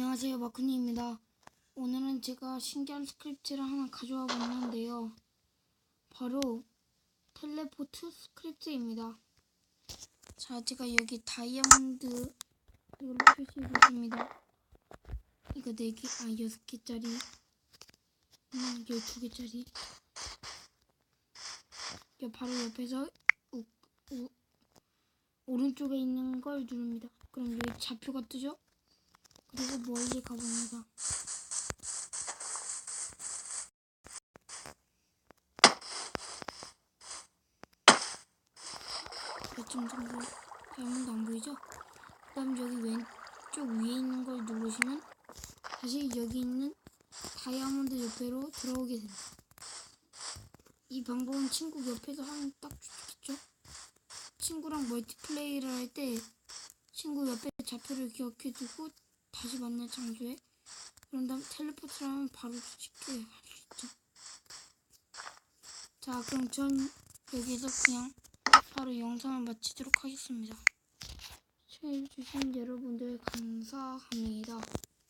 안녕하세요 마크니입니다. 오늘은 제가 신기한 스크립트를 하나 가져와 봤는데요. 바로 텔레포트 스크립트입니다. 자 제가 여기 다이아몬드 이걸 표시해 줬습니다. 이거 4개, 아 6개짜리 음, 12개짜리 이 바로 옆에서 우, 우, 오른쪽에 있는 걸 누릅니다. 그럼 여기 좌표가 뜨죠? 그리고 멀리 가봅니다. 몇점 정도 다이아몬드 안 보이죠? 그 다음 여기 왼쪽 위에 있는 걸 누르시면 다시 여기 있는 다이아몬드 옆으로 들어오게 됩니다. 이 방법은 친구 옆에서 하면 딱 좋겠죠? 친구랑 멀티플레이를 할 때 친구 옆에 좌표를 기억해두고 다시 만날 장소에 그런 다음 텔레포트를 하면 바로 쉽게 할 수 있죠. 자 그럼 전 여기서 그냥 바로 영상을 마치도록 하겠습니다. 시청해주신 여러분들 감사합니다.